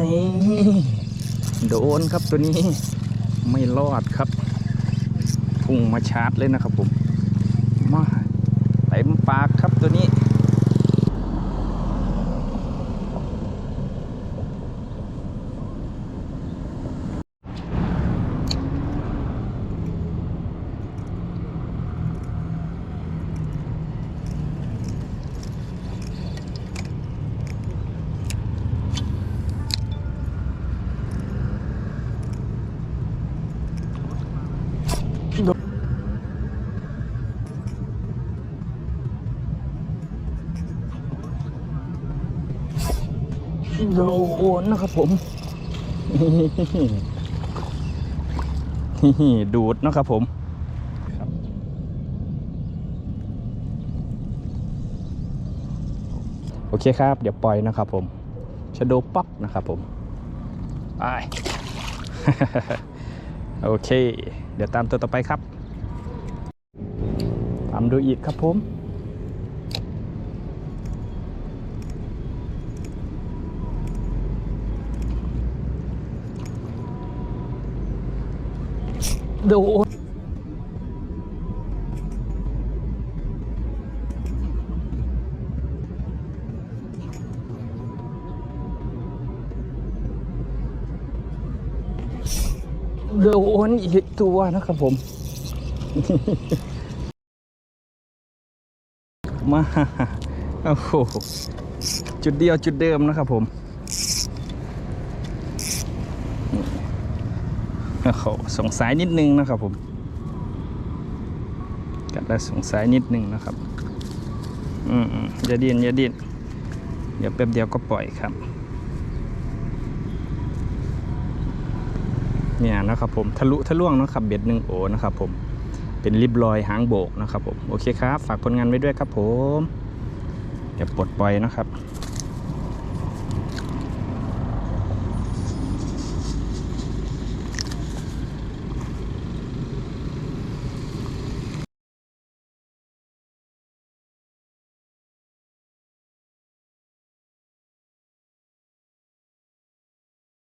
นี่โดนครับตัวนี้ไม่รอดครับ พุ่งมาชาร์จเลยนะครับผมมาเต็มปากครับตัวนี้ โดนนะครับผม ดูดนะครับผมโอเคครับ เดี๋ยวปล่อยนะครับผมชโดป๊อกนะครับผมไป โอเค เดี๋ยวตามตัวต่อไปครับ ตามดูอีกครับผม โดน โดนอีกตัวนะครับผม มาโอ้โหจุดเดียวจุดเดิมนะครับผมโอ้โหสงสัยนิดนึงนะครับผมกัดแล้วสงสัยนิดนึงนะครับ อืมอย่าดิ้นอย่าดิ้นเดี๋ยวแป๊บเดียวก็ปล่อยครับ เนี่ยนะครับผมทะลุทะลวงนะครับเบ็ดหนึ่งโอนะครับผมเป็นริบลอยหางโบกนะครับผมโอเคครับ ฝากผลงานไว้ด้วยครับผมเดี๋ยวปลดปล่อยนะครับ